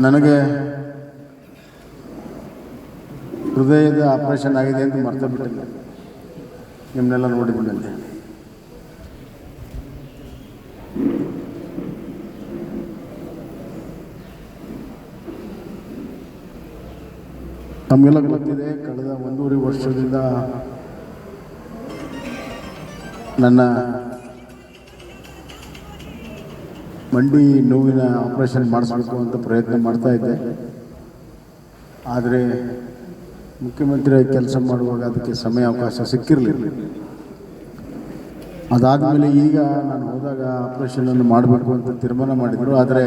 ನನಗೆ ಹೃದಯದ ಆಪರೇಷನ್ ಆಗಿದೆ ಅಂತ ಮರ್ತ ಬಿಟ್ಟಿಲ್ಲ ನಿಮ್ಮನ್ನೆಲ್ಲ ನೋಡಿದ ತಮಗೆಲ್ಲ ಗೊತ್ತಿದೆ, ಕಳೆದ ಒಂದೂವರೆ ವರ್ಷದಿಂದ ನನ್ನ ಮಂಡಿ ನೋವಿನ ಆಪರೇಷನ್ ಮಾಡಿಸ್ಬೇಕು ಅಂತ ಪ್ರಯತ್ನ ಮಾಡ್ತಾ ಇದ್ದೆ. ಆದರೆ ಮುಖ್ಯಮಂತ್ರಿ ಕೆಲಸ ಮಾಡುವಾಗ ಅದಕ್ಕೆ ಸಮಯ ಅವಕಾಶ ಸಿಕ್ಕಿರಲಿಲ್ಲ. ಅದಾದಮೇಲೆ ಈಗ ನಾನು ಹೋದಾಗ ಆಪ್ರೇಷನನ್ನು ಮಾಡಬೇಕು ಅಂತ ತೀರ್ಮಾನ ಮಾಡಿದರು. ಆದರೆ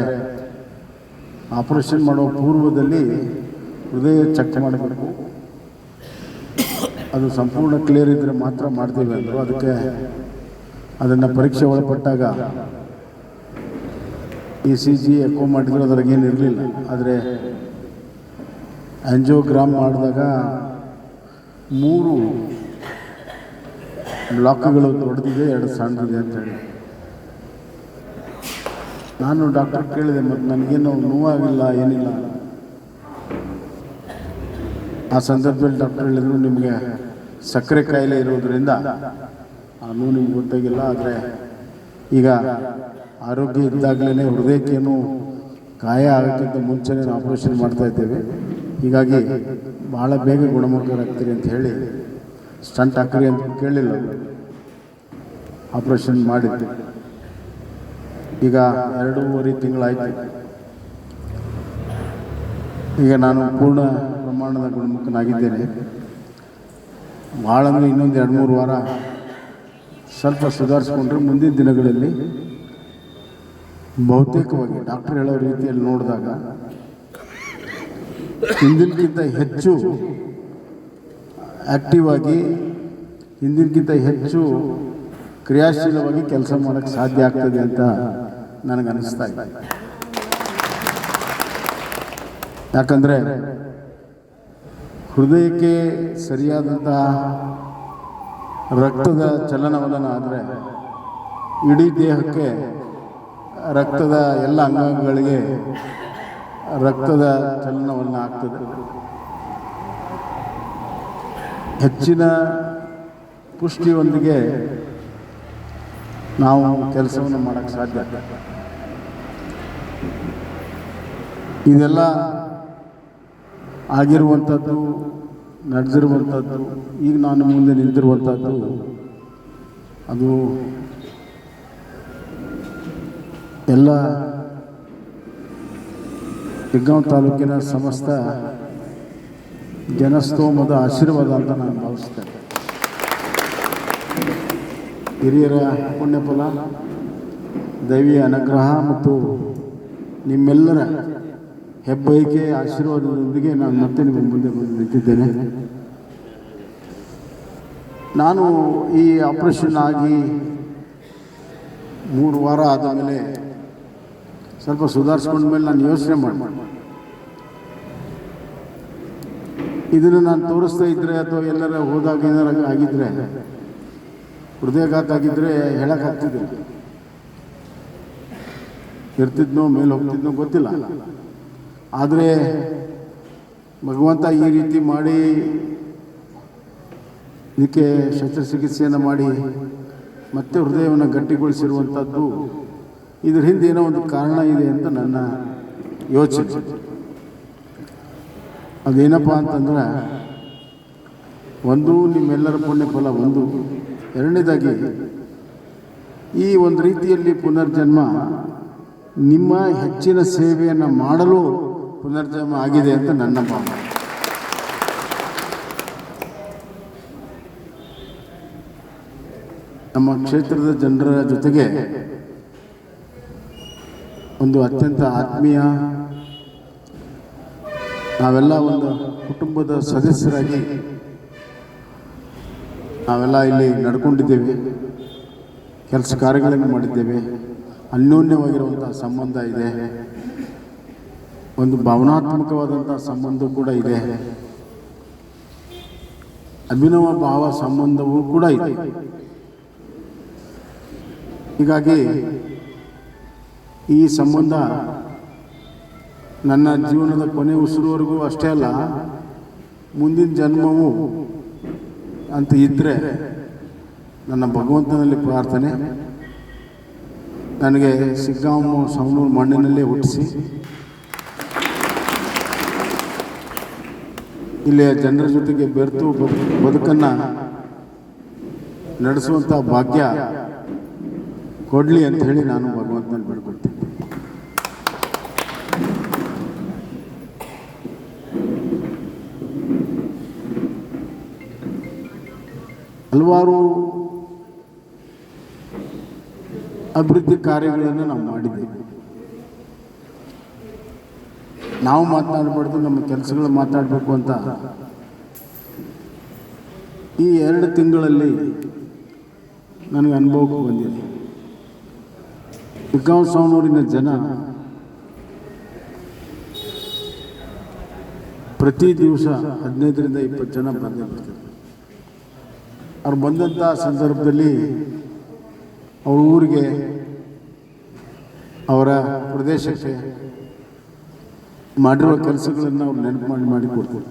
ಆಪರೇಷನ್ ಮಾಡುವ ಪೂರ್ವದಲ್ಲಿ ಹೃದಯ ಚೆಕ್ ಮಾಡಬೇಕು. ಅದು ಸಂಪೂರ್ಣ ಕ್ಲಿಯರ್ ಇದ್ದರೆ ಮಾತ್ರ ಮಾಡ್ತೀವಿ ಅಂದರು. ಅದಕ್ಕೆ ಅದನ್ನು ಪರೀಕ್ಷೆ ಒಳಪಟ್ಟಾಗ ಇ ಸಿ ಜಿ ಎಕೋ ಮಾಡಿದ್ರು ಅದ್ರಾಗೇನು ಇರಲಿಲ್ಲ. ಆದರೆ ಆ್ಯಂಜಿಯೋಗ್ರಾಮ್ ಮಾಡಿದಾಗ ಮೂರು ಬ್ಲಾಕ್ಗಳು ದೊಡ್ಡದಿದೆ, ಎರಡು ಸಣ್ಣದಿದೆ ಅಂತ ಹೇಳಿ. ನಾನು ಡಾಕ್ಟರ್ ಕೇಳಿದೆ ಮತ್ತು ನನಗೇನು ನೋವಾಗಿಲ್ಲ, ಏನಿಲ್ಲ. ಆ ಸಂದರ್ಭದಲ್ಲಿ ಡಾಕ್ಟರ್ ಹೇಳಿದ್ರು, ನಿಮಗೆ ಸಕ್ಕರೆ ಕಾಯಿಲೆ ಇರೋದ್ರಿಂದ ಆ ನೋವು ನಿಮ್ಗೆ ಗೊತ್ತಾಗಿಲ್ಲ, ಆದರೆ ಈಗ ಆರೋಗ್ಯ ಇದ್ದಾಗಲೇ ಹೃದಯಕ್ಕೇನು ಗಾಯ ಆಗೋಕ್ಕಿಂತ ಮುಂಚೆನೇ ಆಪರೇಷನ್ ಮಾಡ್ತಾ ಇದ್ದೇವೆ. ಹೀಗಾಗಿ ಭಾಳ ಬೇಗ ಗುಣಮುಖರಾಗ್ತೀರಿ ಅಂತ ಹೇಳಿ ಸ್ಟಂಟ್ ಹಾಕ್ರಿ ಅಂತ ಕೇಳಿಲ್ಲ. ಆಪರೇಷನ್ ಮಾಡಿದ್ದು. ಈಗ ಎರಡೂವರೆ ತಿಂಗಳಾಯಿತು. ಈಗ ನಾನು ಪೂರ್ಣ ಪ್ರಮಾಣದ ಗುಣಮುಖನಾಗಿದ್ದೇನೆ. ಭಾಳ ಅಂದರೆ ಇನ್ನೊಂದು ಎರಡು ಮೂರು ವಾರ ಸ್ವಲ್ಪ ಸುಧಾರಿಸ್ಕೊಂಡ್ರೆ ಮುಂದಿನ ದಿನಗಳಲ್ಲಿ ಬಹುತೇಕವಾಗಿ ಡಾಕ್ಟರ್ ಹೇಳೋ ರೀತಿಯಲ್ಲಿ ನೋಡಿದಾಗ ಹಿಂದಿನಕ್ಕಿಂತ ಹೆಚ್ಚು ಆಕ್ಟಿವ್ ಆಗಿ, ಹಿಂದಿನಕ್ಕಿಂತ ಹೆಚ್ಚು ಕ್ರಿಯಾಶೀಲವಾಗಿ ಕೆಲಸ ಮಾಡೋಕ್ಕೆ ಸಾಧ್ಯ ಆಗ್ತದೆ ಅಂತ ನನಗೆ ಅನಿಸ್ತಾ ಇದೆ. ಯಾಕಂದರೆ ಹೃದಯಕ್ಕೆ ಸರಿಯಾದಂತಹ ರಕ್ತದ ಚಲನವಲನ ಆದರೆ ಇಡೀ ದೇಹಕ್ಕೆ ರಕ್ತದ ಎಲ್ಲ ಅಂಗಗಳಿಗೆ ರಕ್ತದ ಚಲನವಲನ ಆಗ್ತದೆ. ಹೆಚ್ಚಿನ ಪುಷ್ಟಿಯೊಂದಿಗೆ ನಾವು ಕೆಲಸವನ್ನು ಮಾಡೋಕ್ಕೆ ಸಾಧ್ಯ ಇದೆಲ್ಲ ಆಗಿರುವಂಥದ್ದು ನಡೆದಿರುವಂಥದ್ದು, ಈಗ ನಾನು ಮುಂದೆ ನಿಂತಿರುವಂಥದ್ದು, ಅದು ಎಲ್ಲ ಹೆಗ್ಗಾಂವ್ ತಾಲೂಕಿನ ಸಮಸ್ತ ಜನಸ್ತೋಮದ ಆಶೀರ್ವಾದ ಅಂತ ನಾನು ಭಾವಿಸ್ತೇನೆ. ಹಿರಿಯರ ಪುಣ್ಯಫಲ ದೈವಿಯ ಅನುಗ್ರಹ ಮತ್ತು ನಿಮ್ಮೆಲ್ಲರ ಹೆಬ್ಬೈಕೆ ಆಶೀರ್ವಾದದೊಂದಿಗೆ ನಾನು ಮತ್ತೆ ನಿಮ್ಮ ಮುಂದೆ ಬಂದು ನಿಂತಿದ್ದೇನೆ. ನಾನು ಈ ಆಪರೇಷನ್ ಆಗಿ ಮೂರು ವಾರ ಆದ ಮೇಲೆ ಸ್ವಲ್ಪ ಸುಧಾರಿಸ್ಕೊಂಡ ಮೇಲೆ ನಾನು ಯೋಚನೆ ಮಾಡಿ ಇದನ್ನು ನಾನು ತೋರಿಸ್ತಾ ಇದ್ದರೆ ಅಥವಾ ಎಲ್ಲರ ಹೋದಾಗ ಏನಾರ ಆಗಿದ್ದರೆ ಹೃದಯಘಾತ ಆಗಿದ್ದರೆ ಹೇಳೋಕ್ಕಾಗ್ತಿದ್ದೆ ಇರ್ತಿದ್ನೋ ಮೇಲೆ ಹೋಗ್ತಿದ್ನೋ ಗೊತ್ತಿಲ್ಲ. ಆದರೆ ಭಗವಂತ ಈ ರೀತಿ ಮಾಡಿ ಇದಕ್ಕೆ ಶಸ್ತ್ರಚಿಕಿತ್ಸೆಯನ್ನು ಮಾಡಿ ಮತ್ತೆ ಹೃದಯವನ್ನು ಗಟ್ಟಿಗೊಳಿಸಿರುವಂಥದ್ದು ಇದರ ಹಿಂದೆ ಏನೋ ಒಂದು ಕಾರಣ ಇದೆ ಅಂತ ನನ್ನ ಯೋಚನೆ. ಅದೇನಪ್ಪ ಅಂತಂದ್ರೆ ಒಂದು ನಿಮ್ಮೆಲ್ಲರ ಪುಣ್ಯ ಫಲ ಒಂದು. ಎರಡನೇದಾಗಿ ಈ ಒಂದು ರೀತಿಯಲ್ಲಿ ಪುನರ್ಜನ್ಮ ನಿಮ್ಮ ಹೆಚ್ಚಿನ ಸೇವೆಯನ್ನು ಮಾಡಲು ಪುನರ್ಜನ್ಮ ಆಗಿದೆ ಅಂತ ನನ್ನ ಭಾವನೆ. ನಮ್ಮ ಕ್ಷೇತ್ರದ ಜನರ ಜೊತೆಗೆ ಒಂದು ಅತ್ಯಂತ ಆತ್ಮೀಯ, ನಾವೆಲ್ಲ ಒಂದು ಕುಟುಂಬದ ಸದಸ್ಯರಾಗಿ ನಾವೆಲ್ಲ ಇಲ್ಲಿ ನಡ್ಕೊಂಡಿದ್ದೇವೆ, ಕೆಲಸ ಕಾರ್ಯಗಳನ್ನು ಮಾಡಿದ್ದೇವೆ. ಅನ್ಯೋನ್ಯವಾಗಿರುವಂಥ ಸಂಬಂಧ ಇದೆ. ಒಂದು ಭಾವನಾತ್ಮಕವಾದಂಥ ಸಂಬಂಧ ಕೂಡ ಇದೆ. ಅಭಿನವ ಭಾವ ಸಂಬಂಧವೂ ಕೂಡ ಇದೆ. ಹೀಗಾಗಿ ಈ ಸಂಬಂಧ ನನ್ನ ಜೀವನದ ಕೊನೆ ಉಸಿರುವರೆಗೂ ಅಷ್ಟೇ ಅಲ್ಲ, ಮುಂದಿನ ಜನ್ಮವು ಅಂತ ಇದ್ದರೆ ನನ್ನ ಭಗವಂತನಲ್ಲಿ ಪ್ರಾರ್ಥನೆ, ನನಗೆ ಸಿಗ್ಗಾಂವ ಸವಣೂರು ಮಣ್ಣಿನಲ್ಲೇ ಹುಟ್ಟಿಸಿ. ಇಲ್ಲಿಯ ಜನರ ಜೊತೆಗೆ ಬೆರೆತು ಬದುಕನ್ನು ನಡೆಸುವಂಥ ಭಾಗ್ಯ ಕೊಡಲಿ ಅಂತ ಹೇಳಿ ನಾನು ಭಗವಂತನಲ್ಲಿ ಬೇಡ್ಕೊಳ್ತೀನಿ. ಹಲವಾರು ಅಭಿವೃದ್ಧಿ ಕಾರ್ಯಗಳನ್ನು ನಾವು ಮಾಡಿದ್ದೇವೆ. ನಾವು ಮಾತನಾಡಬಾರ್ದು, ನಮ್ಮ ಕೆಲಸಗಳು ಮಾತಾಡಬೇಕು ಅಂತ. ಈ ಎರಡು ತಿಂಗಳಲ್ಲಿ ನನಗೆ ಅನುಭವಕ್ಕೆ ಬಂದಿದೆ. ಬಿಗ್ಗಾಂವ್ ಜನ ಪ್ರತಿ ದಿವಸ ಹದಿನೈದರಿಂದ ಇಪ್ಪತ್ತು ಜನ ಬಂದೇ ಬರ್ತಾರೆ. ಅವ್ರು ಬಂದಂಥ ಸಂದರ್ಭದಲ್ಲಿ ಅವ್ರ ಊರಿಗೆ, ಅವರ ಪ್ರದೇಶಕ್ಕೆ ಮಾಡಿರುವ ಕೆಲಸಗಳನ್ನು ಅವ್ರು ನೆನಪು ಮಾಡಿ ಮಾಡಿ ಕೊಡ್ತಾರೆ